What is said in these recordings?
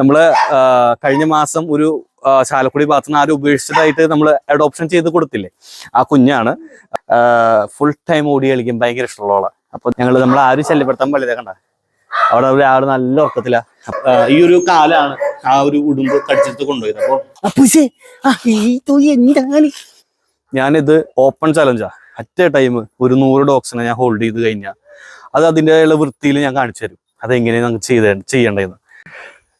നമ്മൾ കഴിഞ്ഞ മാസം ഒരു ചാലക്കുടി ഭാഗത്തുനിന്ന് ആരും ഉപേക്ഷിച്ചതായിട്ട് നമ്മൾ അഡോപ്ഷൻ ചെയ്ത് കൊടുത്തില്ലേ? ആ കുഞ്ഞാണ് ഫുൾ ടൈം ഓടി കളിക്കും ഭയങ്കര ഇഷ്ടമുള്ള അപ്പൊ ഞങ്ങൾ നമ്മൾ ആരും ശല്യപ്പെടുത്താൻ പാടില്ല കണ്ട? അവിടെ അവിടെ ആൾ നല്ല ഉറക്കത്തില്ല ഈ ഒരു കാലാണ് ആ ഒരു ഉടുമ്പ് കടിച്ചെടുത്ത് കൊണ്ടുപോയത്. അപ്പൊ ഞാനിത് ഓപ്പൺ ചലഞ്ചാ അറ്റ ടൈം ഒരു നൂറ് ഡോക്സിനെ ഞാൻ ഹോൾഡ് ചെയ്ത് കഴിഞ്ഞാൽ അത് അതിന്റെയുള്ള വൃത്തിയിൽ ഞാൻ കാണിച്ചു തരും. അതെങ്ങനെയാണ് നമുക്ക് ചെയ്ത ചെയ്യേണ്ടതെന്ന്.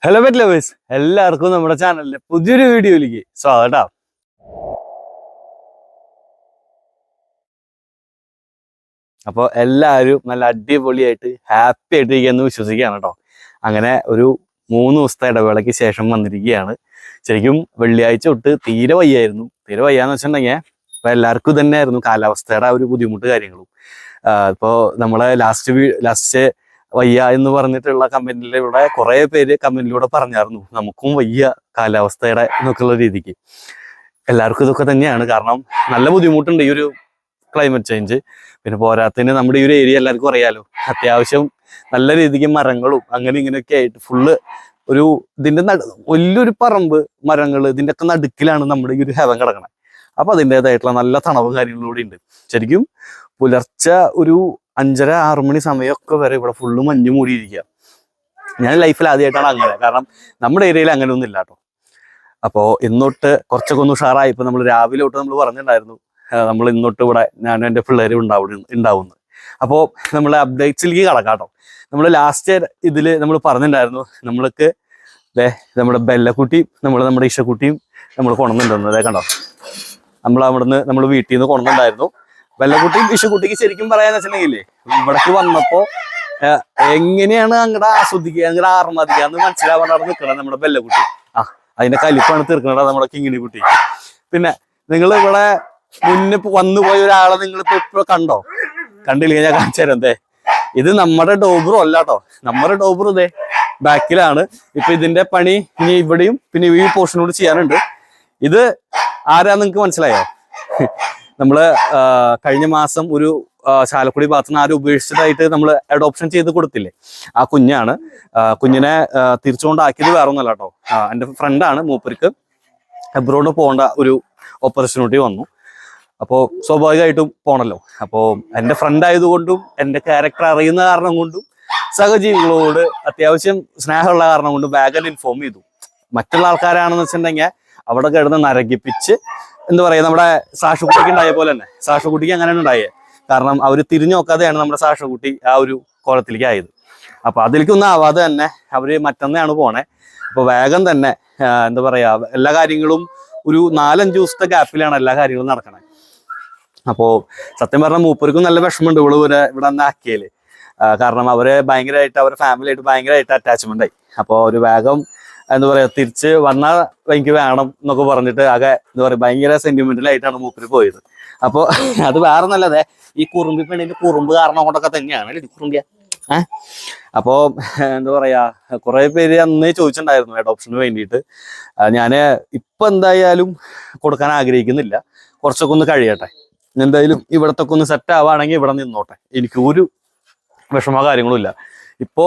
ഹലോ പെറ്റ് ലവേഴ്സ് എല്ലാവർക്കും നമ്മുടെ ചാനലിലെ പുതിയൊരു വീഡിയോയിലേക്ക് സ്വാഗതം. അപ്പോൾ എല്ലാവരും നല്ല അടിപൊളിയായിട്ട് ഹാപ്പി ആയിട്ട് ഇരിക്കുമെന്ന് വിശ്വസിക്കുകയാണ് കേട്ടോ. അങ്ങനെ ഒരു മൂന്ന് ദിവസത്തെ ഇടവേളയ്ക്ക് ശേഷം വന്നിരിക്കുകയാണ്. ശരിക്കും വെള്ളിയാഴ്ച തൊട്ട് തീരെ വയ്യായിരുന്നു. തീരെ വയ്യാന്ന് വെച്ചിട്ടുണ്ടെങ്കിൽ അപ്പോൾ എല്ലാവർക്കും തന്നെയായിരുന്നു കാലാവസ്ഥയുടെ ആ ഒരു ബുദ്ധിമുട്ട് കാര്യങ്ങളും. ഇപ്പോൾ നമ്മളെ ലാസ്റ്റ് ലാസ്റ്റ് വയ്യ എന്ന് പറഞ്ഞിട്ടുള്ള കമന്റിലൂടെ കുറെ പേര് കമന്റിലൂടെ പറഞ്ഞായിരുന്നു. നമുക്കും വയ്യ കാലാവസ്ഥയുടെ എന്നൊക്കെയുള്ള രീതിക്ക്. എല്ലാവർക്കും ഇതൊക്കെ തന്നെയാണ്. കാരണം നല്ല ബുദ്ധിമുട്ടുണ്ട് ഈ ഒരു ക്ലൈമറ്റ് ചേഞ്ച് പിന്നെ പോരാത്തതിന് നമ്മുടെ ഈ ഒരു ഏരിയ എല്ലാവർക്കും അറിയാലോ. അത്യാവശ്യം നല്ല രീതിക്ക് മരങ്ങളും അങ്ങനെ ഇങ്ങനെയൊക്കെ ആയിട്ട് ഫുള്ള് ഒരു ഇതിന്റെ നട വലിയൊരു പറമ്പ് മരങ്ങൾ ഇതിന്റെ ഒക്കെ നടുക്കിലാണ് നമ്മുടെ ഈ ഒരു ഹെവൻ കിടക്കണത് അപ്പൊ അതിന്റെതായിട്ടുള്ള നല്ല തണവും കാര്യങ്ങളും കൂടി ഉണ്ട്. ശരിക്കും പുലർച്ച ഒരു അഞ്ചര ആറു മണി സമയമൊക്കെ വരെ ഇവിടെ ഫുള്ള് മഞ്ഞ് മൂടിയിരിക്കുക. ഞാൻ ലൈഫിൽ ആദ്യമായിട്ടാണ് അങ്ങനെ. കാരണം നമ്മുടെ ഏരിയയിൽ അങ്ങനെ ഒന്നും ഇല്ല കേട്ടോ അപ്പോൾ ഇന്നൊട്ട് കുറച്ചൊക്കെ ഒന്ന് ഉഷാറായി ഇപ്പം നമ്മൾ രാവിലെ തൊട്ട് നമ്മൾ പറഞ്ഞിട്ടുണ്ടായിരുന്നു. നമ്മൾ ഇന്നോട്ട് ഇവിടെ ഞാനും എന്റെ പിള്ളേരും ഉണ്ടാവും ഉണ്ടാവുന്നു. അപ്പോൾ നമ്മൾ അപ്ഡേറ്റ്സിലേക്ക് കടക്കാം കേട്ടോ നമ്മൾ ലാസ്റ്റ് ഇതിൽ നമ്മൾ പറഞ്ഞിട്ടുണ്ടായിരുന്നു. നമ്മൾക്ക് ദേ നമ്മുടെ ബെല്ലക്കുട്ടിയും നമ്മൾ നമ്മുടെ ഇഷക്കുട്ടിയും നമ്മൾ കൊണ്ടുന്നുണ്ടെന്ന് അതേ കണ്ടോ? നമ്മൾ അവിടുന്ന് നമ്മൾ വീട്ടിൽ നിന്ന് കൊണ്ടുവന്നിട്ടുണ്ടായിരുന്നു. ബെല്ലക്കുട്ടിയും വിഷുക്കുട്ടിക്ക് ശരിക്കും പറയാന്ന് വെച്ചിട്ടുണ്ടെങ്കിലേ ഇവിടേക്ക് വന്നപ്പോ എങ്ങനെയാണ് അങ്ങടെ ആസ്വദിക്കുക അങ്ങടെ ആർമാദിക്കുക എന്ന് മനസ്സിലാവാണ്ടാണ് നിൽക്കണം നമ്മുടെ വെല്ലക്കുട്ടി ആ അതിന്റെ കലിപ്പാണ് തീർക്കണത് നമ്മുടെ കിങ്ങിണി കുട്ടി. പിന്നെ നിങ്ങൾ ഇവിടെ മുന്നേ വന്നു പോയ ഒരാളെ നിങ്ങൾ ഇപ്പൊ ഇപ്പൊ കണ്ടോ? കണ്ടില്ലെങ്കിൽ ഞാൻ കാണിച്ചു തരാം. ദേ ഇത് നമ്മുടെ ഡോബറും അല്ല കേട്ടോ നമ്മുടെ ഡോബറും ഇതേ ബാക്കിലാണ്. ഇപ്പൊ ഇതിന്റെ പണി ഇനി ഇവിടെയും പിന്നെ ഈ പോർഷനോട് ചെയ്യാനുണ്ട്. ഇത് ആരാ നിങ്ങക്ക് മനസ്സിലായോ? നമ്മൾ കഴിഞ്ഞ മാസം ഒരു ചാലക്കുടി ഭാഗത്തുനിന്ന് ആരും ഉപേക്ഷിച്ചതായിട്ട് നമ്മൾ അഡോപ്ഷൻ ചെയ്ത് കൊടുത്തില്ലേ? ആ കുഞ്ഞാണ്. കുഞ്ഞിനെ തിരിച്ചുകൊണ്ടാക്കിയത് വേറെ ഒന്നല്ല കേട്ടോ എന്റെ ഫ്രണ്ടാണ് മൂപ്പർക്ക്. എബ്രോഡ് പോകേണ്ട ഒരു ഓപ്പർച്യൂണിറ്റി വന്നു. അപ്പോൾ സ്വാഭാവികമായിട്ടും പോണല്ലോ. അപ്പോൾ എന്റെ ഫ്രണ്ട് ആയതുകൊണ്ടും എന്റെ ക്യാരക്ടർ അറിയുന്ന കാരണം കൊണ്ടും സഹജീവികളോട് അത്യാവശ്യം സ്നേഹമുള്ള കാരണം കൊണ്ടും വേഗം ഇൻഫോം ചെയ്തു. മറ്റുള്ള ആൾക്കാരാണെന്ന് വെച്ചിട്ടുണ്ടെങ്കിൽ അവിടെ കിടന്ന് നരകിപ്പിച്ച് എന്താ പറയാ നമ്മുടെ സാഷുകുട്ടിക്ക് ഉണ്ടായ പോലെ തന്നെ. സാഷുകുട്ടിക്ക് അങ്ങനെയാണ് ഉണ്ടായത് കാരണം അവർ തിരിഞ്ഞു നോക്കാതെയാണ് നമ്മുടെ സാഷുകുട്ടി ആ ഒരു കോലത്തിലേക്ക് ആയത്. അപ്പൊ അതിലേക്കൊന്നും ആവാതെ തന്നെ അവർ മറ്റന്നാണ് പോണേ. അപ്പൊ വേഗം തന്നെ എന്താ പറയാ എല്ലാ കാര്യങ്ങളും ഒരു നാലഞ്ച് ദിവസത്തെ ഗ്യാപ്പിലാണ് എല്ലാ കാര്യങ്ങളും നടക്കണേ. അപ്പോ സത്യം പറഞ്ഞാൽ മൂപ്പർക്കും നല്ല വിഷമമുണ്ട് ഇവൾ ഇവിടെ ഇവിടെ നിന്ന് ആക്കിയാൽ. കാരണം അവർ ഭയങ്കരമായിട്ട് അവരെ ഫാമിലിയായിട്ട് ഭയങ്കരമായിട്ട് അറ്റാച്ച്മെന്റ് ആയി. അപ്പോൾ ഒരു വേഗം എന്താ പറയാ തിരിച്ച് വന്നാ എനിക്ക് വേണം എന്നൊക്കെ പറഞ്ഞിട്ട് ആകെ എന്താ പറയാ ഭയങ്കര സെന്റിമെന്റൽ ആയിട്ടാണ് മൂപ്പര് പോയത്. അപ്പോൾ അത് വേറെ നല്ലതേ ഈ കുറുമ്പി പെണ്ണിന്റെ കുറുമ്പ് കാരണം കൊണ്ടൊക്കെ തന്നെയാണ് കുറുമ്പിയ ഏഹ് അപ്പോ എന്താ പറയാ കുറെ പേര് അന്ന് ചോദിച്ചിട്ടുണ്ടായിരുന്നു അഡോപ്ഷന് വേണ്ടിയിട്ട്. ഞാൻ ഇപ്പൊ എന്തായാലും കൊടുക്കാൻ ആഗ്രഹിക്കുന്നില്ല. കുറച്ചൊക്കെ ഒന്ന് കഴിയട്ടെ. എന്തായാലും ഇവിടത്തൊക്കെ ഒന്ന് സെറ്റ് ആവാണെങ്കിൽ ഇവിടെ നിന്നോട്ടെ. എനിക്ക് ഒരു വിഷമോ കാര്യങ്ങളും ഇല്ല. ഇപ്പോ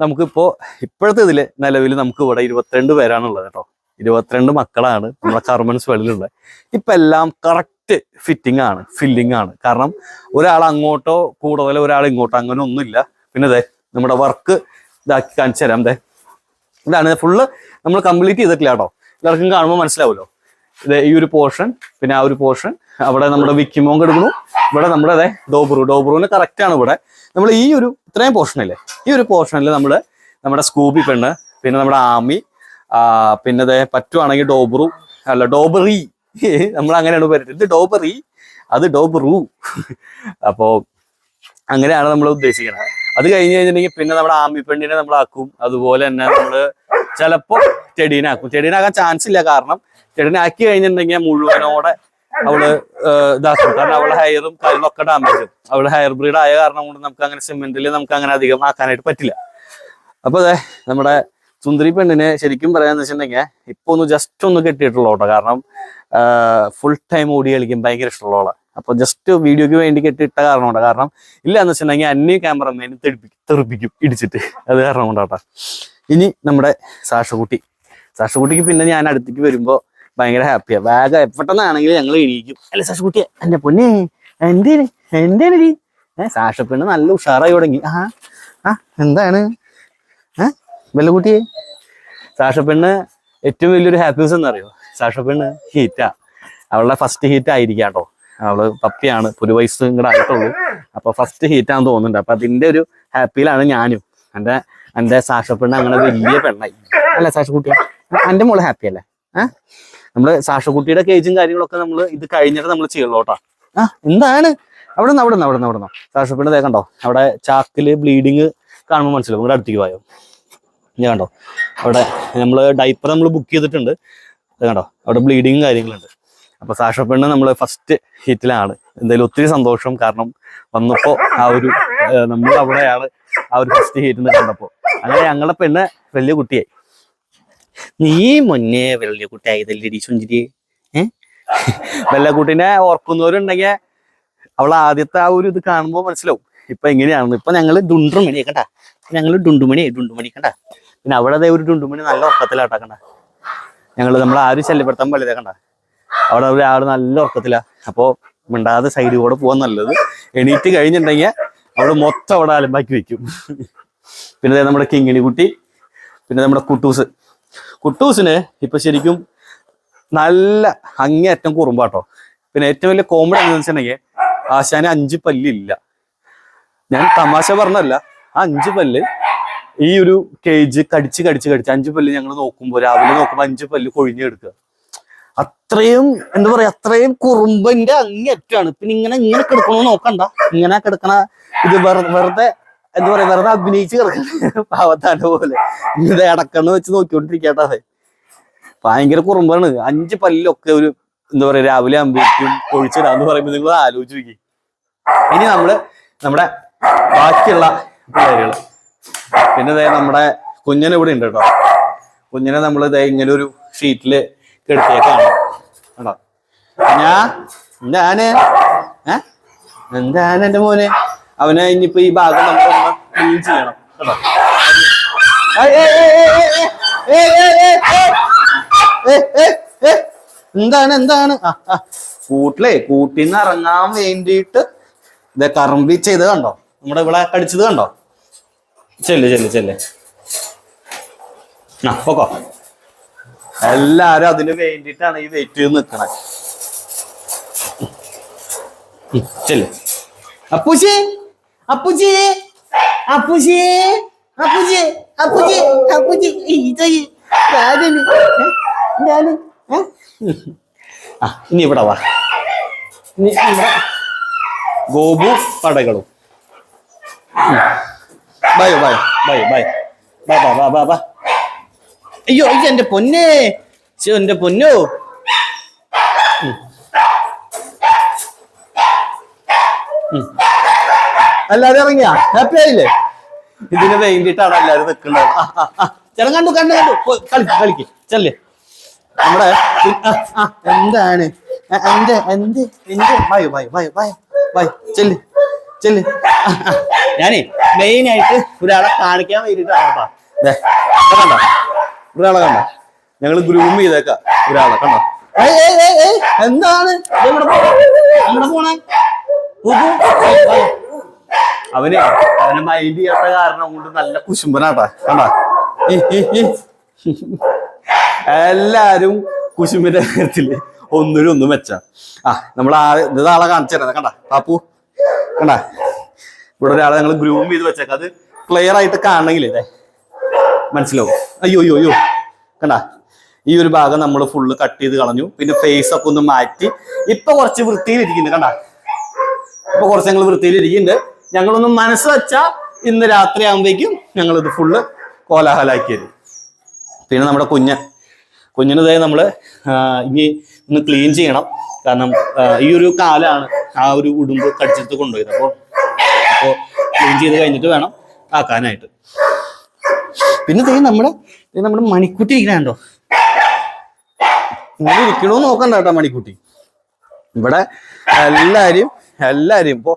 നമുക്കിപ്പോ ഇപ്പോഴത്തെ ഇതിൽ നിലവിൽ നമുക്ക് ഇവിടെ ഇരുപത്തിരണ്ട് പേരാണുള്ളത് കേട്ടോ. ഇരുപത്തിരണ്ട് മക്കളാണ് നമ്മുടെ കർമൻസ് വെളിയിലുള്ളത് ഇപ്പൊ എല്ലാം കറക്റ്റ് ഫിറ്റിംഗ് ആണ് ഫില്ലിംഗ് ആണ്. കാരണം ഒരാൾ അങ്ങോട്ടോ കൂടുതൽ ഒരാൾ ഇങ്ങോട്ടോ അങ്ങനെ ഒന്നുമില്ല. പിന്നെ അതെ നമ്മുടെ വർക്ക് ഇതാക്കി കാണിച്ചു തരാം അതെ ഇതാണ് ഫുള്ള് നമ്മൾ കംപ്ലീറ്റ് ചെയ്തിട്ടില്ല കേട്ടോ. എല്ലാവർക്കും കാണുമ്പോൾ മനസ്സിലാവുമല്ലോ. ഇത് ഈ ഒരു പോർഷൻ പിന്നെ ആ ഒരു പോർഷൻ അവിടെ നമ്മുടെ വിക്കിമോങ് എടുക്കുന്നു ഇവിടെ നമ്മുടെ അതെ ഡോബ്രു. ഡോബ്രുവിന് കറക്റ്റ് ആണ് ഇവിടെ. നമ്മൾ ഈ ഒരു ഇത്രയും പോർഷനില്ലേ ഈ ഒരു പോർഷനിൽ നമ്മൾ നമ്മുടെ സ്കൂബി പെണ്ണ് പിന്നെ നമ്മുടെ ആമി പിന്നെ അതെ പറ്റുവാണെങ്കിൽ ഡോബറു അല്ല ഡോബറി നമ്മൾ അങ്ങനെയാണ് പറയുന്നത് ഇത് ഡോബറി അത് ഡോബറു അപ്പോ അങ്ങനെയാണ് നമ്മൾ ഉദ്ദേശിക്കുന്നത് അത് കഴിഞ്ഞ് കഴിഞ്ഞിട്ടുണ്ടെങ്കിൽ പിന്നെ നമ്മുടെ ആമി പെണ്ണിനെ നമ്മൾ ആക്കും. അതുപോലെ തന്നെ നമ്മൾ ചിലപ്പോൾ ചെടീനാക്കും ചെടീനാക്കാൻ ചാൻസ് ഇല്ല. കാരണം ചെടീനാക്കി കഴിഞ്ഞിട്ടുണ്ടെങ്കിൽ മുഴുവനോടെ അവൾ ഇതാക്കും. കാരണം അവളെ ഹെയറും കാര്യങ്ങളൊക്കെ ഡാമേജ് അവൾ ഹെയർ ബ്രീഡ് ആയ കാരണം കൊണ്ട് നമുക്ക് അങ്ങനെ സിമെന്റിൽ നമുക്ക് അങ്ങനെ അധികം ആക്കാനായിട്ട് പറ്റില്ല. അപ്പൊ അതെ നമ്മുടെ സുന്ദരി പെണ്ണിനെ ശരിക്കും പറയാന്ന് വെച്ചിട്ടുണ്ടെങ്കിൽ ഇപ്പൊ ഒന്ന് ജസ്റ്റ് ഒന്ന് കെട്ടിയിട്ടുള്ളൂ കേട്ടോ. കാരണം ഫുൾ ടൈം ഓടി കളിക്കും. ഭയങ്കര ഇഷ്ടമുള്ള അപ്പൊ ജസ്റ്റ് വീഡിയോക്ക് വേണ്ടി കെട്ടിയിട്ട കാരണം കൊണ്ടാ. കാരണം ഇല്ല എന്ന് വെച്ചിട്ടുണ്ടെങ്കിൽ അന്യ ക്യാമറമാനും തെറിപ്പിക്കും തെറിപ്പിക്കും ഇടിച്ചിട്ട്. അത് കാരണം കൊണ്ടാട്ടാ. ഇനി നമ്മുടെ സാഷുകുട്ടി. സാഷുകുട്ടിക്ക് പിന്നെ ഞാൻ അടുത്തേക്ക് വരുമ്പോ ഭയങ്കര ഹാപ്പിയാ ബാഗ് എപ്പോട്ടെന്നാണെങ്കിലും ഞങ്ങൾ എണീക്കും അല്ല സാഷകുട്ടിയെ എന്റെ പൊന്നെ എന്തേന് എന്തേന് നീ? ഏഹ് സാഷപ്പെണ്ണ് നല്ല ഉഷാറായി തുടങ്ങി. ആ ആ എന്താണ്? ഏഹ് വെല്ലക്കുട്ടിയെ സാഷപ്പെണ്ണ് ഏറ്റവും വലിയൊരു ഹാപ്പിനെസ് എന്നറിയോ? സാഷപ്പെണ്ണ് ഹീറ്റാ അവളുടെ ഫസ്റ്റ് ഹീറ്റ് ആയിരിക്കാം കേട്ടോ. അവൾ പപ്പിയാണ് ഒരു വയസ്സ് ഇങ്ങോട്ട് ആയിട്ടുള്ളൂ. അപ്പൊ ഫസ്റ്റ് ഹീറ്റാന്ന് തോന്നുന്നുണ്ട്. അപ്പൊ അതിന്റെ ഒരു ഹാപ്പിയിലാണ് ഞാനും. എന്റെ എന്റെ സാഷപ്പെണ്ണ് അങ്ങനെ വലിയ പെണ്ണായി. അല്ല കുട്ടിയെ എന്റെ മോൾ ഹാപ്പി അല്ലേ? ഏഹ് നമ്മൾ സാഷക്കുട്ടിയുടെ കേജും കാര്യങ്ങളൊക്കെ നമ്മൾ ഇത് കഴിഞ്ഞിട്ട് നമ്മൾ ചെയ്യുള്ളൂ കേട്ടോ. ആ എന്താണ്? അവിടെ നിന്ന് അവിടെ നിന്ന് അവിടെ നിന്ന് അവിടെ നിന്ന് സാഷപ്പെണ്ണ് തേക്കണ്ടോ കണ്ടോ? അവിടെ ചാക്കിൽ ബ്ലീഡിങ് കാണുമ്പോൾ മനസ്സിലാവും. ഇവിടെ അടുത്തേക്ക് പോയോ ഞാൻ കണ്ടോ? അവിടെ നമ്മൾ ഡൈപ്പർ നമ്മൾ ബുക്ക് ചെയ്തിട്ടുണ്ട്. കണ്ടോ? അവിടെ ബ്ലീഡിങ് കാര്യങ്ങളുണ്ട്. അപ്പൊ സാഷ നമ്മൾ നമ്മൾ ഫസ്റ്റ് ഹിറ്റിലാണ് എന്തായാലും ഒത്തിരി സന്തോഷം കാരണം വന്നപ്പോ ആ ഒരു നമ്മൾ അവിടെയാണ് ആ ഒരു ഫസ്റ്റ് ഹീറ്റ് കണ്ടപ്പോ. അങ്ങനെ ഞങ്ങളുടെ പെണ്ണ് വലിയ കുട്ടിയായി. നീ മുന്നേ വലിയ കുട്ടിയായതല്ലേ ചുഞ്ചിരി? ഏ? വലിയ കുട്ടീനെ ഓർക്കുന്നവരുണ്ടെങ്കിൽ അവൾ ആദ്യത്തെ ആ ഒരു ഇത് കാണുമ്പോൾ മനസ്സിലാവും. ഇപ്പൊ എങ്ങനെയാണെന്ന് ഇപ്പൊ ഞങ്ങൾ ഡുണ്ടുമണി കണ്ട? ഞങ്ങൾ ഡുണ്ടുമണി ഡുണ്ടുമണി കണ്ട? പിന്നെ അവിടെ അതേ ഒരു ഡുണ്ടുമണി നല്ല ഉറക്കത്തിലാട്ടാ കണ്ട. ഞങ്ങൾ നമ്മൾ ആരും ശല്യപ്പെടുത്താൻ പാടില്ല കണ്ട. അവിടെ ഒരാൾ നല്ല ഉറക്കത്തിലാ. അപ്പോ മിണ്ടാതെ സൈഡിൽ കൂടെ പോകാൻ നല്ലത്. എണീറ്റ് കഴിഞ്ഞിട്ടുണ്ടെങ്കിൽ അവൾ മൊത്തം അവിടെ അലമ്പാക്കി വെക്കും. പിന്നെ നമ്മുടെ കിങ്ങിണി കുട്ടി പിന്നെ നമ്മുടെ കുട്ടൂസ്. കുട്ടൂസിന് ഇപ്പൊ ശരിക്കും നല്ല അങ്ങേയറ്റം കുറുമ്പാട്ടോ. പിന്നെ ഏറ്റവും വലിയ കോമഡി എന്താണെന്ന് വെച്ചിട്ടുണ്ടെങ്കിൽ ആശാന് അഞ്ച് പല്ലില്ല. ഞാൻ തമാശ പറഞ്ഞല്ല ആ അഞ്ച് പല്ല് ഈ ഒരു കേജ് കടിച്ച് കടിച്ച് കടിച്ച് അഞ്ച് പല്ല് ഞങ്ങൾ നോക്കുമ്പോൾ രാവിലെ നോക്കുമ്പോൾ അഞ്ച് പല്ല് കൊഴിഞ്ഞെടുക്കുക. അത്രയും എന്താ പറയാ അത്രയും കുറുമ്പന്റെ അങ്ങേറ്റാണ് പിന്നെ ഇങ്ങനെ ഇങ്ങനെ കിടക്കണോ നോക്കണ്ട. ഇങ്ങനെ കിടക്കണ ഇത് വെറു- വെറുതെ എന്താ പറയാ വെറുതെ അഭിനയിച്ച് കിടക്കണ പാവത്താന്റെ പോലെ. ഇത് ഇടക്കണ്ണ് വെച്ച് നോക്കിക്കൊണ്ടിരിക്കട്ടെ ഭയങ്കര കുറുമ്പാണ്. അഞ്ച് പല്ലൊക്കെ ഒരു എന്താ പറയാ രാവിലെ അമ്പേക്കും ഒഴിച്ചിടാന്ന് പറയുമ്പോൾ നിങ്ങൾ ആലോചിച്ച് നോക്കി. ഇനി നമ്മൾ നമ്മുടെ ബാക്കിയുള്ള പിള്ളേരുകൾ പിന്നെ ഇതേ നമ്മുടെ കുഞ്ഞിനെ ഇവിടെ ഉണ്ട് കേട്ടോ. കുഞ്ഞിനെ നമ്മൾ ഇതേ ഇങ്ങനെ ഒരു ഷീറ്റിൽ കെടുത്തിയേക്കാണ്. കേട്ടോ ഞാ എന്താണ് എന്താണ് എന്റെ മോനെ? അവനെ ഇനിയിപ്പോ ഈ ഭാഗം നമ്മളൊന്ന് കൺവിൻസ് ചെയ്യണം എന്താണ് എന്താണ് കൂട്ടിലേ കൂട്ടിൽ ഇറങ്ങാൻ വേണ്ടിയിട്ട് ഇത് കറമ്പി ചെയ്ത് കണ്ടോ നമ്മുടെ ഇവിടെ കടിച്ചത് കണ്ടോ ചെല്ല് ചെല്ല് ചെല്ല് ആ ഓക്കോ എല്ലാരും അതിന് വേണ്ടിയിട്ടാണ് ഈ വെയിറ്റ് ചെയ്ത് നിൽക്കണത് ചെല്ല് അപ്പൂച്ചി അപ്പൂച്ചി 아프지? 아프지? 아프지? 아프지? 이저기 나는 나는 어? ആ ഇനി ഇവിടെ വാ ഇനി ഇവിടെ ഗോപു പടകളും ബൈ ബൈ ബൈ ബൈ ബാ ബാ ബാ ബാ ബാ അയ്യോ അയ്യോ എന്റെ പൊന്നേ ശോ എന്റെ പൊന്നോ ഉം എല്ലാരും ഇറങ്ങിയാ? ഹാപ്പി ആയില്ലേ? ഇതിന് വേണ്ടിയിട്ടാണ് എല്ലാരും നിൽക്കുന്നത്. ആ. കണ്ടു കണ്ടു കണ്ടു. കളിക്ക് കളിക്ക്. ചെല്ലേ. നമ്മുടെ എന്താണ്? എന്ത് എന്ത്? എന്ത്? വായു വായു വായു വായു. വായോ ചെല്ല് ചെല്ല്. ഞാനേ മെയിൻ ആയിട്ട് ഒരാളെ കാണിക്കാൻ വേണ്ടിയിട്ടാണ് കണ്ടോ? ഒരാളെ കണ്ടോ? ഞങ്ങൾ ഗ്രൂം ചെയ്തേക്ക ഒരാളെ കണ്ടോ? എന്താണ്? എവിടെ പോണെ? എവിടെ പോണേ ഉവ്വ്. ഏയ്, വായോ. അവന് അവനെ മൈൻഡ് ചെയ്യാത്ത കാരണം കൊണ്ട് നല്ല കുശുമ്പനാട്ടാ. കണ്ടാ? എല്ലാരും കുശുമ്പിന്റെ കാര്യത്തിൽ ഒന്നിനും ഒന്നും വെച്ച. ആ നമ്മൾ ആ ഇത് ആളെ കാണിച്ചു തരാം. കണ്ട? പാപ്പു? കണ്ട? ഇവിടെ ഒരാളെ ഞങ്ങൾ ഗ്രൂം ചെയ്ത് വെച്ചേക്ക. അത് ക്ലിയർ ആയിട്ട് കാണണമെങ്കിൽ ഇതേ. മനസ്സിലാവും. അയ്യോ അയ്യോ അയ്യോ. കണ്ട? ഈ ഒരു ഭാഗം നമ്മൾ ഫുള്ള് കട്ട് ചെയ്ത് കളഞ്ഞു. പിന്നെ ഫേസ് ഒക്കെ ഒന്ന് മാറ്റി. ഇപ്പൊ കുറച്ച് വൃത്തിയിലിരിക്കുന്നു കണ്ട? ഇപ്പൊ കുറച്ച് ഞങ്ങൾ വൃത്തിയിലിരിക്കുന്നുണ്ട്. ഞങ്ങളൊന്ന് മനസ്സ് വെച്ചാ ഇന്ന് രാത്രി ആകുമ്പോഴേക്കും ഞങ്ങൾ ഇത് ഫുള്ള് കോലാഹലാക്കി തരും പിന്നെ നമ്മുടെ കുഞ്ഞ്. കുഞ്ഞിന് ഇതേ നമ്മൾ ഇനി ഒന്ന് ക്ലീൻ ചെയ്യണം. കാരണം ഈ ഒരു കാലാണ് ആ ഒരു ഉടുമ്പ് കടിച്ചെടുത്ത് കൊണ്ടുപോയത്. അപ്പോൾ അപ്പോൾ ക്ലീൻ ചെയ്ത് കഴിഞ്ഞിട്ട് വേണം ആക്കാനായിട്ട്. പിന്നെ ദേ നമ്മുടെ നമ്മുടെ മണിക്കുട്ടി ഇരിക്കണോ ഇരിക്കണോ നോക്കണ്ട കേട്ടോ മണിക്കുട്ടി. ഇവിടെ എല്ലാരും എല്ലാരും ഇപ്പൊ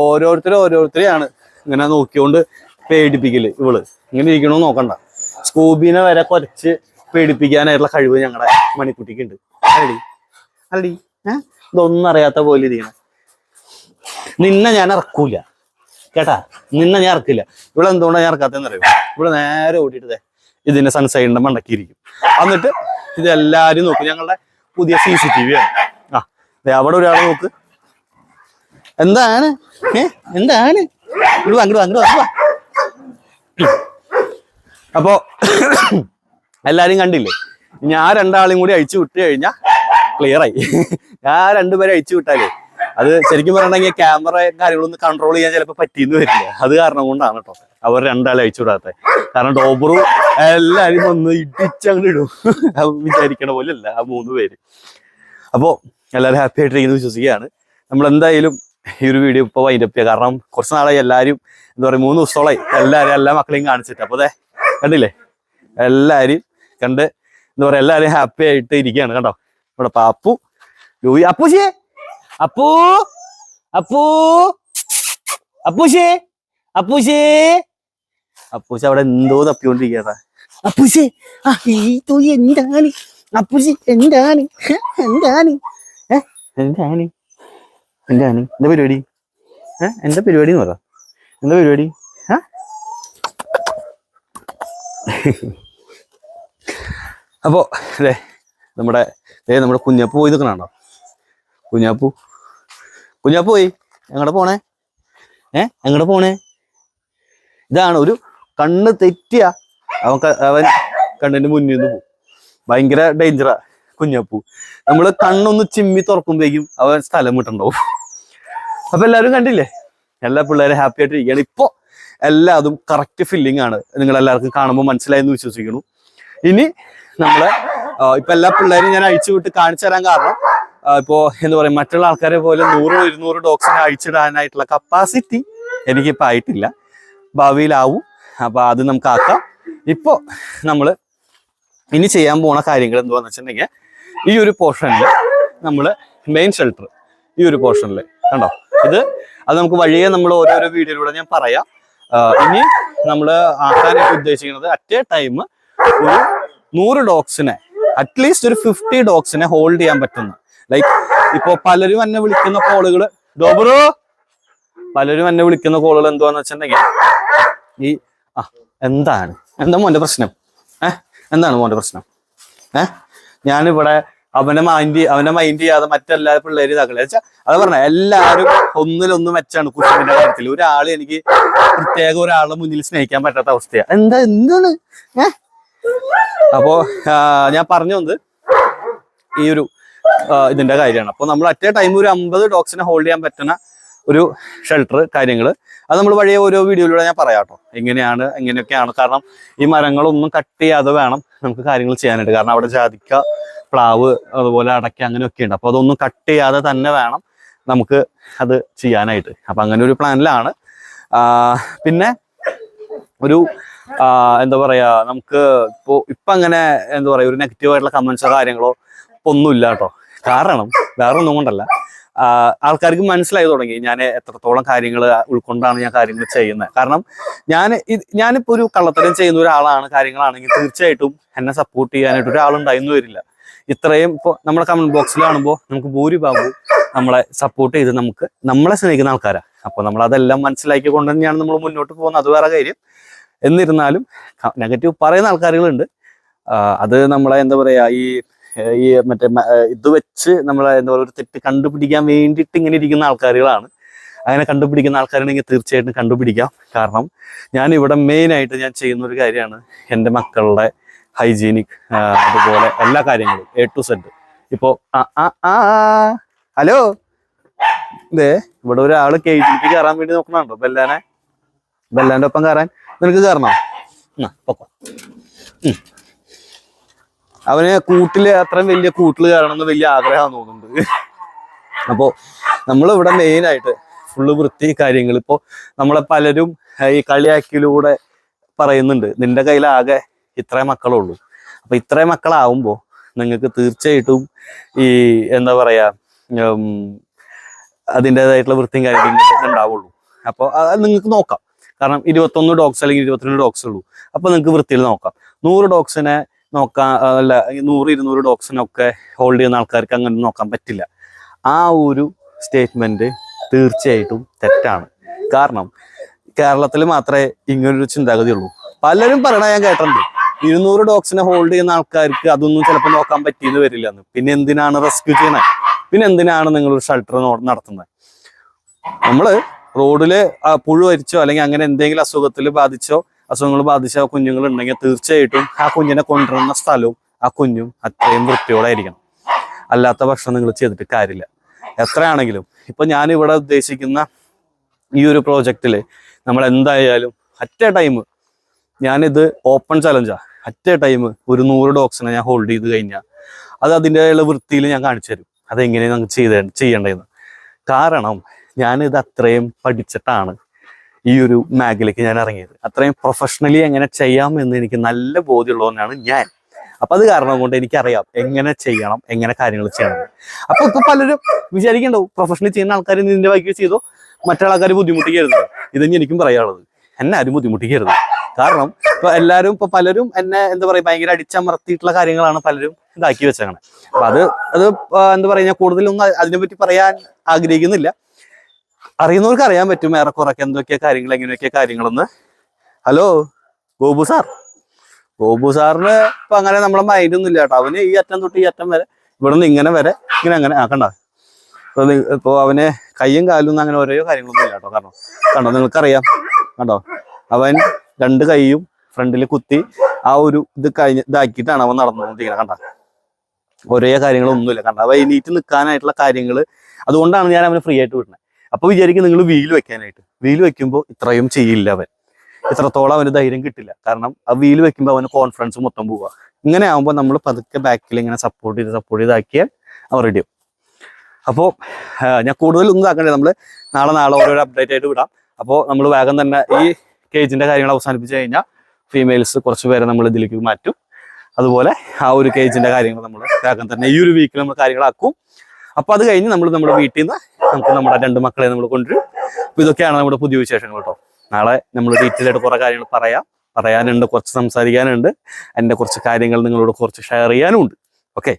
ഓരോരുത്തരും ഓരോരുത്തരെയാണ് ഇങ്ങനെ നോക്കിയോണ്ട് പേടിപ്പിക്കൽ ഇവൾ. ഇങ്ങനെ ഇരിക്കണോ നോക്കണ്ട. സ്കൂബിനെ വരെ കുറച്ച് പേടിപ്പിക്കാനായിട്ടുള്ള കഴിവ് ഞങ്ങളുടെ മണിക്കുട്ടിക്ക് ഉണ്ട് അല്ലടി. അല്ലടി ഇതൊന്നും അറിയാത്ത പോലെ ഇരിക്കണം. നിന്നെ ഞാൻ ഇറക്കൂല. കേട്ടാ? നിന്നെ ഞാൻ ഇറക്കില്ല. ഇവിടെ എന്തുകൊണ്ടാണ് ഞാൻ ഇറക്കാത്തതെന്ന് അറിയോ ഇവിടെ നേരെ ഓടിയിട്ടതേ ഇതിന്റെ സൺസൈഡിന്റെ മണ്ടക്കിയിരിക്കും എന്നിട്ട് ഇത് എല്ലാരും നോക്കും. ഞങ്ങളുടെ പുതിയ സി സി ടി വി ആണ്. ആ അവിടെ ഒരാൾ നോക്ക്. എന്താണ്? എന്താണ്? ഇങ്ങോട്ട് വാ അപ്പോ എല്ലാരും കണ്ടില്ലേ? ഞാൻ രണ്ടാളും കൂടി അഴിച്ചു വിട്ട് കഴിഞ്ഞാ ക്ലിയറായി ഞാൻ രണ്ടുപേരെ അഴിച്ചു വിട്ടാലേ അത് ശരിക്കും പറയണെങ്കിൽ ക്യാമറ കാര്യങ്ങളൊന്നും കൺട്രോൾ ചെയ്യാൻ ചിലപ്പോൾ പറ്റിയെന്ന് വരില്ല. അത് കാരണം കൊണ്ടാണ് കേട്ടോ അവർ രണ്ടാളെ അഴിച്ചു വിടാത്തത്. കാരണം ഡോബറും എല്ലാരും വന്ന് ഇടിച്ചങ്ങോട്ട് ഇടും. വിചാരിക്കണ പോലെ അല്ല ആ മൂന്ന് പേര്. അപ്പോ എല്ലാവരും ഹാപ്പി ആയിട്ടിരിക്കുന്നു വിശ്വസിക്കുകയാണ്. നമ്മൾ എന്തായാലും ഈ ഒരു വീഡിയോ ഇപ്പോൾ വൈൻഡപ്പ് ചെയ്യുക കാരണം കുറച്ച് നാളായി എല്ലാവരും എന്താ പറയുക മൂന്ന് ദിവസത്തോളായി എല്ലാവരും എല്ലാ മക്കളെയും കാണിച്ചിട്ട്. അപ്പോൾ അതെ കണ്ടില്ലേ? എല്ലാവരും കണ്ട് എന്താ പറയുക എല്ലാവരും ഹാപ്പി ആയിട്ട് ഇരിക്കുകയാണ് കണ്ടോ ഇവിടെ പാപ്പു ലൂയി. അപ്പൂശേ അപ്പൂ അപ്പൂ അപ്പൂശേ അപ്പൂശേ അപ്പൂശ അവിടെ എന്തോ തപ്പിക്കൊണ്ടിരിക്കട്ടാ അപ്പുശേ ആ ഈ തൊലി എന്താണ്? അപ്പുശി എന്താണ്? എന്താണ്? എന്റെ എന്റെ ആനി എന്താ പരിപാടി? ഏ? എന്താ പരിപാടി എന്ന് പറ. എന്താ പരിപാടി? ആ? അതെ നമ്മുടെ ദേ നമ്മുടെ കുഞ്ഞപ്പു പോയി നിൽക്കണോ കുഞ്ഞാപ്പു? കുഞ്ഞാപ്പു പോയി. എങ്ങടെ പോണേ? ഏ? എങ്ങടെ പോണേ? ഇതാണ് ഒരു കണ്ണ് തെറ്റിയ. അവൻ അവൻ കണ്ണിന്റെ മുന്നിൽ നിന്ന് പോകും ഭയങ്കര ഡേഞ്ചറാ. കുഞ്ഞാപ്പൂ. നമ്മൾ കണ്ണൊന്ന് ചിമ്മി തുറക്കുമ്പോഴേക്കും അവൻ സ്ഥലം വിട്ടുണ്ടാവും. അപ്പൊ എല്ലാവരും കണ്ടില്ലേ? എല്ലാ പിള്ളേരും ഹാപ്പി ആയിട്ട് ഇരിക്കുകയാണ് ഇപ്പോ എല്ലാതും കറക്റ്റ് ഫില്ലിംഗ് ആണ്. നിങ്ങൾ എല്ലാവർക്കും കാണുമ്പോൾ മനസ്സിലായെന്ന് വിശ്വസിക്കുന്നു. ഇനി നമ്മളെ ഇപ്പൊ എല്ലാ പിള്ളേരും ഞാൻ അഴിച്ചു വിട്ട് കാണിച്ചു തരാൻ കാരണം ഇപ്പോ എന്താ പറയാ മറ്റുള്ള ആൾക്കാരെ പോലെ നൂറ് ഇരുന്നൂറ് ഡോക്സിനെ അഴിച്ചിടാനായിട്ടുള്ള കപ്പാസിറ്റി എനിക്കിപ്പോ ആയിട്ടില്ല. ഭാവിയിലാവും. അപ്പൊ അത് നമുക്ക് ആക്കാം. ഇപ്പോ നമ്മൾ ഇനി ചെയ്യാൻ പോണ കാര്യങ്ങൾ എന്തുവാന്ന് വെച്ചിട്ടുണ്ടെങ്കിൽ ഈ ഒരു പോർഷനിൽ നമ്മൾ മെയിൻ ഷെൽട്ടർ ഈ ഒരു പോർഷനിൽ കണ്ടോ? ഇത് അത് നമുക്ക് വഴിയെ നമ്മൾ ഓരോരോ വീഡിയോയിലൂടെ ഞാൻ പറയാം. ഇനി നമ്മൾ ആക്കാനായിട്ട് ഉദ്ദേശിക്കുന്നത് അറ്റ് എ ടൈം ഒരു നൂറ് ഡോഗ്സിനെ അറ്റ്ലീസ്റ്റ് ഒരു ഫിഫ്റ്റി ഡോഗ്സിനെ ഹോൾഡ് ചെയ്യാൻ പറ്റുന്ന. ലൈക്ക് ഇപ്പോ പലരും എന്നെ വിളിക്കുന്ന കോളുകൾ ഡോബറോ പലരും എന്നെ വിളിക്കുന്ന കോളുകൾ എന്തുവാന്ന് വെച്ചിട്ടുണ്ടെങ്കിൽ ഈ ആ എന്താണ്? എന്താ മോന്റെ പ്രശ്നം? ഏഹ് എന്താണ് മോന്റെ പ്രശ്നം? ഏഹ് ഞാനിവിടെ അവനെ മൈൻഡ് അവനെ മൈൻഡ് ചെയ്യാതെ മറ്റെല്ലാ പിള്ളേര് ഇതാക്കില്ല അത് പറഞ്ഞ എല്ലാവരും ഒന്നിലൊന്ന് മെച്ചാണ് കുഷുവിന്റെ കാര്യത്തിൽ ഒരാൾ എനിക്ക് പ്രത്യേക ഒരാളുടെ മുന്നിൽ സ്നേഹിക്കാൻ പറ്റാത്ത അവസ്ഥയാ. എന്താ എന്താണ്? അപ്പോ ഞാൻ പറഞ്ഞു വന്നത് ഈ ഒരു ഇതിന്റെ കാര്യമാണ്. അപ്പൊ നമ്മൾ അറ്റേ ടൈം ഒരു അമ്പത് ഡോഗ്സിനെ ഹോൾഡ് ചെയ്യാൻ പറ്റുന്ന ഒരു ഷെൽട്ടർ കാര്യങ്ങൾ അത് നമ്മൾ വഴിയെ ഓരോ വീഡിയോയിലൂടെ ഞാൻ പറയാം കേട്ടോ. എങ്ങനെയാണ് എങ്ങനെയൊക്കെയാണ്. കാരണം ഈ മരങ്ങളൊന്നും കട്ട് ചെയ്യാതെ വേണം നമുക്ക് കാര്യങ്ങൾ ചെയ്യാനായിട്ട്. കാരണം അവിടെ ജാതിക്ക പ്ലാവ് അതുപോലെ അടയ്ക്ക അങ്ങനെയൊക്കെ ഉണ്ട്. അപ്പൊ അതൊന്നും കട്ട് ചെയ്യാതെ തന്നെ വേണം നമുക്ക് അത് ചെയ്യാനായിട്ട്. അപ്പൊ അങ്ങനെ ഒരു പ്ലാനിലാണ്. പിന്നെ ഒരു എന്താ പറയാ നമുക്ക് ഇപ്പോ ഇപ്പൊ അങ്ങനെ എന്താ പറയാ ഒരു നെഗറ്റീവ് ആയിട്ടുള്ള കമന്റ്സോ കാര്യങ്ങളോ ഒന്നുമില്ല കേട്ടോ. കാരണം വേറെ ഒന്നും കൊണ്ടല്ല. ആൾക്കാർക്ക് മനസ്സിലായി തുടങ്ങി. ഞാൻ എത്രത്തോളം കാര്യങ്ങൾ ഉൾക്കൊണ്ടാണ് ഞാൻ കാര്യങ്ങൾ ചെയ്യുന്നത്. കാരണം ഞാൻ ഞാനിപ്പോ ഒരു കള്ളത്തരം ചെയ്യുന്ന ഒരാളാണ് കാര്യങ്ങളാണെങ്കിൽ തീർച്ചയായിട്ടും എന്നെ സപ്പോർട്ട് ചെയ്യാനായിട്ട് ഒരാളുണ്ടായിരുന്നു വരില്ല. ഇത്രയും ഇപ്പോൾ നമ്മുടെ കമന്റ് ബോക്സിൽ കാണുമ്പോൾ നമുക്ക് ഭൂരിഭാഗവും നമ്മളെ സപ്പോർട്ട് ചെയ്ത് നമുക്ക് നമ്മളെ സ്നേഹിക്കുന്ന ആൾക്കാരാണ് അപ്പോൾ നമ്മൾ അതെല്ലാം മനസ്സിലാക്കിക്കൊണ്ട് തന്നെയാണ് നമ്മൾ മുന്നോട്ട് പോകുന്നത്. അത് വേറെ കാര്യം. എന്നിരുന്നാലും നെഗറ്റീവ് പറയുന്ന ആൾക്കാരുകളുണ്ട്. അത് നമ്മളെ എന്താ പറയാ ഈ ഈ മറ്റേ ഇത് വെച്ച് നമ്മളെ എന്താ പറയുക ഒരു തെറ്റ് കണ്ടുപിടിക്കാൻ വേണ്ടിയിട്ട് ഇങ്ങനെ ഇരിക്കുന്ന ആൾക്കാരുകളാണ്. അങ്ങനെ കണ്ടുപിടിക്കുന്ന ആൾക്കാരുണ്ടെങ്കിൽ തീർച്ചയായിട്ടും കണ്ടുപിടിക്കാം. കാരണം ഞാൻ ഇവിടെ മെയിനായിട്ട് ഞാൻ ചെയ്യുന്ന ഒരു കാര്യമാണ് എന്റെ മക്കളുടെ ഹൈജീനിക് അതുപോലെ എല്ലാ കാര്യങ്ങളും എ ടു സെഡ് ഇപ്പോ ഹലോ? ഇതേ ഇവിടെ ഒരാൾ കേജിലേക്ക് കയറാൻ വേണ്ടി നോക്കണുണ്ടോ ബെല്ലാനെ? ബെല്ലാന്റെ ഒപ്പം കയറാൻ നിനക്ക് കയറണോ പൊക്കോ. അവന് കൂട്ടിൽ അത്രയും വലിയ കൂട്ടിൽ കയറണം എന്ന് വലിയ ആഗ്രഹം തോന്നുന്നുണ്ട്. അപ്പോ നമ്മളിവിടെ മെയിൻ ആയിട്ട് ഫുള്ള് വൃത്തി കാര്യങ്ങൾ ഇപ്പോ നമ്മളെ പലരും ഈ കളിയാക്കിയിലൂടെ പറയുന്നുണ്ട്. നിന്റെ കയ്യിലാകെ ഇത്രേ മക്കളുള്ളൂ. അപ്പൊ ഇത്രേ മക്കളാവുമ്പോ നിങ്ങൾക്ക് തീർച്ചയായിട്ടും ഈ എന്താ പറയാ അതിന്റെതായിട്ടുള്ള വൃത്തിയും കാര്യങ്ങളും ഉണ്ടാവുള്ളൂ. അപ്പോൾ അത് നിങ്ങൾക്ക് നോക്കാം. കാരണം ഇരുപത്തൊന്ന് ഡോക്സ് അല്ലെങ്കിൽ ഇരുപത്തിരണ്ട് ഡോക്സ് ഉള്ളൂ. അപ്പോൾ നിങ്ങൾക്ക് വൃത്തിയിൽ നോക്കാം. നൂറ് ഡോക്സിനെ നോക്കാൻ അല്ല നൂറ് ഇരുന്നൂറ് ഡോക്സിനൊക്കെ ഹോൾഡ് ചെയ്യുന്ന ആൾക്കാർക്ക് അങ്ങനെ നോക്കാൻ പറ്റില്ല. ആ ഒരു സ്റ്റേറ്റ്മെന്റ് തീർച്ചയായിട്ടും തെറ്റാണ്. കാരണം കേരളത്തിൽ മാത്രമേ ഇങ്ങനൊരു ചിന്താഗതി ഉള്ളൂ. പലരും പറയണ ഞാൻ കേട്ടിട്ടുണ്ട്. ഇരുന്നൂറ് ഡോഗ്സിനെ ഹോൾഡ് ചെയ്യുന്ന ആൾക്കാർക്ക് അതൊന്നും ചിലപ്പോൾ നോക്കാൻ പറ്റിയെന്ന് വരില്ല. പിന്നെ എന്തിനാണ് റെസ്ക്യൂ ചെയ്യുന്നത് പിന്നെ എന്തിനാണ് നിങ്ങൾ ഒരു ഷെൽട്ടർ നടത്തുന്നത്? നമ്മൾ റോഡിൽ പുഴു വരിച്ചോ അല്ലെങ്കിൽ അങ്ങനെ എന്തെങ്കിലും അസുഖത്തിൽ ബാധിച്ചോ അസുഖങ്ങൾ ബാധിച്ച കുഞ്ഞുങ്ങൾ ഉണ്ടെങ്കിൽ തീർച്ചയായിട്ടും ആ കുഞ്ഞിനെ കൊണ്ടുവരുന്ന സ്ഥലവും ആ കുഞ്ഞും അത്രയും വൃത്തിയോടായിരിക്കണം. അല്ലാത്ത ഭക്ഷണം നിങ്ങൾ ചെയ്തിട്ട് കാര്യമില്ല. എത്രയാണെങ്കിലും ഇപ്പൊ ഞാൻ ഇവിടെ ഉദ്ദേശിക്കുന്ന ഈ ഒരു പ്രോജക്റ്റിൽ നമ്മൾ എന്തായാലും അറ്റ ടൈം ഞാനിത് ഓപ്പൺ ചലഞ്ചാ എ ടൈം ഒരു നൂറ് ഡോക്സിനെ ഞാൻ ഹോൾഡ് ചെയ്ത് കഴിഞ്ഞാൽ അത് അതിന്റെതായുള്ള വൃത്തിയിൽ ഞാൻ കാണിച്ചു തരും. അതെങ്ങനെയാണ് നമുക്ക് ചെയ്ത ചെയ്യേണ്ടതെന്ന് കാരണം ഞാനിത് അത്രയും പഠിച്ചിട്ടാണ് ഈ ഒരു മേഖലയ്ക്ക് ഞാൻ ഇറങ്ങിയത്. അത്രയും പ്രൊഫഷണലി എങ്ങനെ ചെയ്യാം എന്ന് എനിക്ക് നല്ല ബോധ്യമുള്ളതുകൊണ്ടാണ് ഞാൻ. അപ്പൊ അത് കാരണം കൊണ്ട് എനിക്കറിയാം എങ്ങനെ ചെയ്യണം എങ്ങനെ കാര്യങ്ങൾ ചെയ്യണം. അപ്പോൾ അപ്പൊ ഇപ്പൊ പലരും വിചാരിക്കണ്ടോ പ്രൊഫഷണലി ചെയ്യുന്ന ആൾക്കാർ നിന്റെ വൈകി ചെയ്തോ മറ്റുള്ള ആൾക്കാർ ബുദ്ധിമുട്ടിക്കരുത്. ഇതെന്നെ എനിക്കും പറയാനുള്ളത്. എന്നെ ബുദ്ധിമുട്ടിക്കരുത്. കാരണം ഇപ്പൊ എല്ലാരും ഇപ്പൊ പലരും എന്നെ എന്താ പറയാ ഭയങ്കര അടിച്ചമർത്തിയിട്ടുള്ള കാര്യങ്ങളാണ് പലരും ഇതാക്കി വെച്ചങ്ങനെ അപ്പൊ അത് അത് എന്താ പറയാ കൂടുതലൊന്നും അതിനെപ്പറ്റി പറയാൻ ആഗ്രഹിക്കുന്നില്ല. അറിയുന്നവർക്ക് അറിയാൻ പറ്റും ഏറെക്കുറൊക്കെ എന്തൊക്കെയാ കാര്യങ്ങൾ എങ്ങനെയൊക്കെ കാര്യങ്ങളെന്ന്. Hello Gopu sir. ഗോപു സാറിന് ഇപ്പൊ അങ്ങനെ നമ്മളെ മൈൻഡ് ഒന്നും ഇല്ല കേട്ടോ. അവന് ഈ അറ്റം തൊട്ട് ഈ അറ്റം വരെ ഇവിടെ നിന്ന് ഇങ്ങനെ വരെ ഇങ്ങനെ അങ്ങനെ ആ കണ്ട? ഇപ്പൊ നി- ഇപ്പൊ അവന് കയ്യും കാലും അങ്ങനെ ഓരോ കാര്യങ്ങളൊന്നും ഇല്ല കേട്ടോ. കാരണം കണ്ടോ നിങ്ങൾക്കറിയാം. കണ്ടോ? അവൻ രണ്ട് കൈയും ഫ്രണ്ടിൽ കുത്തി ആ ഒരു ഇത് കഴിഞ്ഞ് ഇതാക്കിയിട്ടാണ് അവൻ നടന്നുകൊണ്ടിരിക്കുന്നത്. കണ്ട? ഒരേ കാര്യങ്ങളൊന്നുമില്ല. കണ്ട? അവ എണീറ്റ് നിൽക്കാനായിട്ടുള്ള കാര്യങ്ങൾ അതുകൊണ്ടാണ് ഞാൻ അവന് ഫ്രീ ആയിട്ട് വിടുന്നത്. അപ്പൊ വിചാരിക്കും നിങ്ങൾ വീൽ വെക്കാനായിട്ട്. വീൽ വെക്കുമ്പോൾ ഇത്രയും ചെയ്യില്ല അവൻ. ഇത്രത്തോളം അവന് ധൈര്യം കിട്ടില്ല. കാരണം ആ വീൽ വെക്കുമ്പോൾ അവന് കോൺഫിഡൻസ് മൊത്തം പോവുക ഇങ്ങനെ ആകുമ്പോൾ നമ്മൾ പതുക്കെ ബാക്കിൽ ഇങ്ങനെ സപ്പോർട്ട് ചെയ്ത് സപ്പോർട്ട് ചെയ്താക്കിയാൽ അവൻ റെഡിയാവും അപ്പോൾ ഞാൻ കൂടുതലൊന്നും ഇതാക്കണ്ടേ. നമ്മൾ നാളെ നാളെ ഓരോരോ അപ്ഡേറ്റ് ആയിട്ട് വിടാം. അപ്പോൾ നമ്മൾ വേഗം തന്നെ ഈ കേജിന്റെ കാര്യങ്ങൾ അവസാനിപ്പിച്ച് കഴിഞ്ഞാൽ ഫീമെയിൽസ് കുറച്ച് പേരെ നമ്മൾ ഇതിലേക്ക് മാറ്റും. അതുപോലെ ആ ഒരു കേജിന്റെ കാര്യങ്ങൾ നമ്മൾ ഇതാക്കാൻ തന്നെ ഈ ഒരു വീക്കിൽ നമ്മൾ കാര്യങ്ങളാക്കും. അപ്പൊ അത് കഴിഞ്ഞ് നമ്മൾ നമ്മുടെ വീട്ടിൽ നിന്ന് നമുക്ക് നമ്മുടെ രണ്ട് മക്കളെ നമ്മൾ കൊണ്ടുവരും. അപ്പൊ ഇതൊക്കെയാണ് നമ്മുടെ പുതിയ വിശേഷങ്ങൾ കേട്ടോ. നാളെ നമ്മൾ ഡീറ്റെയിൽ ആയിട്ട് കുറെ കാര്യങ്ങൾ പറയാം. പറയാനുണ്ട് കുറച്ച് സംസാരിക്കാനുണ്ട്. എന്റെ കുറച്ച് കാര്യങ്ങൾ നിങ്ങളോട് കുറച്ച് ഷെയർ ചെയ്യാനും ഉണ്ട് ഓക്കെ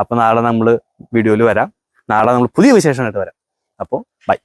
അപ്പൊ നാളെ നമ്മൾ വീഡിയോയിൽ വരാം. നാളെ നമ്മൾ പുതിയ വിശേഷമായിട്ട് വരാം. അപ്പോൾ ബൈ